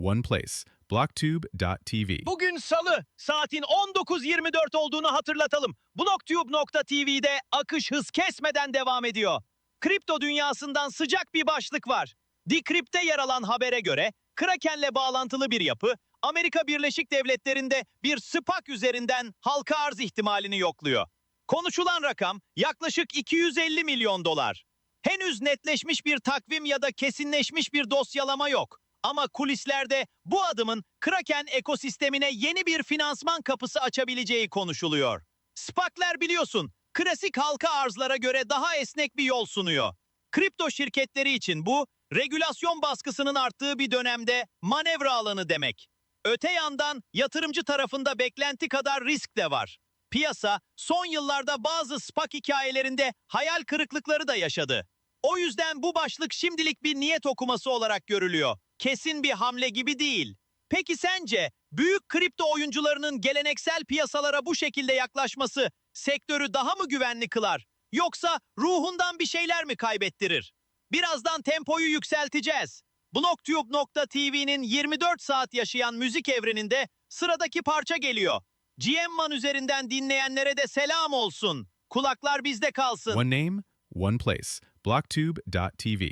one place. Blocktube.tv. Bugün salı, saatin 19.24 olduğunu hatırlatalım. Blocktube.tv'de akış hız kesmeden devam ediyor. Kripto dünyasından sıcak bir başlık var. Decrypt'te yer alan habere göre Kraken'le bağlantılı bir yapı, Amerika Birleşik Devletleri'nde bir SPAC üzerinden halka arz ihtimalini yokluyor. Konuşulan rakam yaklaşık 250 milyon dolar. Henüz netleşmiş bir takvim ya da kesinleşmiş bir dosyalama yok. Ama kulislerde bu adımın Kraken ekosistemine yeni bir finansman kapısı açabileceği konuşuluyor. SPAC'ler biliyorsun, klasik halka arzlara göre daha esnek bir yol sunuyor. Kripto şirketleri için bu, regülasyon baskısının arttığı bir dönemde manevra alanı demek. Öte yandan yatırımcı tarafında beklenti kadar risk de var. Piyasa son yıllarda bazı SPAC hikayelerinde hayal kırıklıkları da yaşadı. O yüzden bu başlık şimdilik bir niyet okuması olarak görülüyor. Kesin bir hamle gibi değil. Peki sence büyük kripto oyuncularının geleneksel piyasalara bu şekilde yaklaşması sektörü daha mı güvenli kılar? Yoksa ruhundan bir şeyler mi kaybettirir? Birazdan tempoyu yükselteceğiz. Blocktube.tv'nin 24 saat yaşayan müzik evreninde sıradaki parça geliyor. GM1 üzerinden dinleyenlere de selam olsun. Kulaklar bizde kalsın. One name, one place. Blocktube.tv.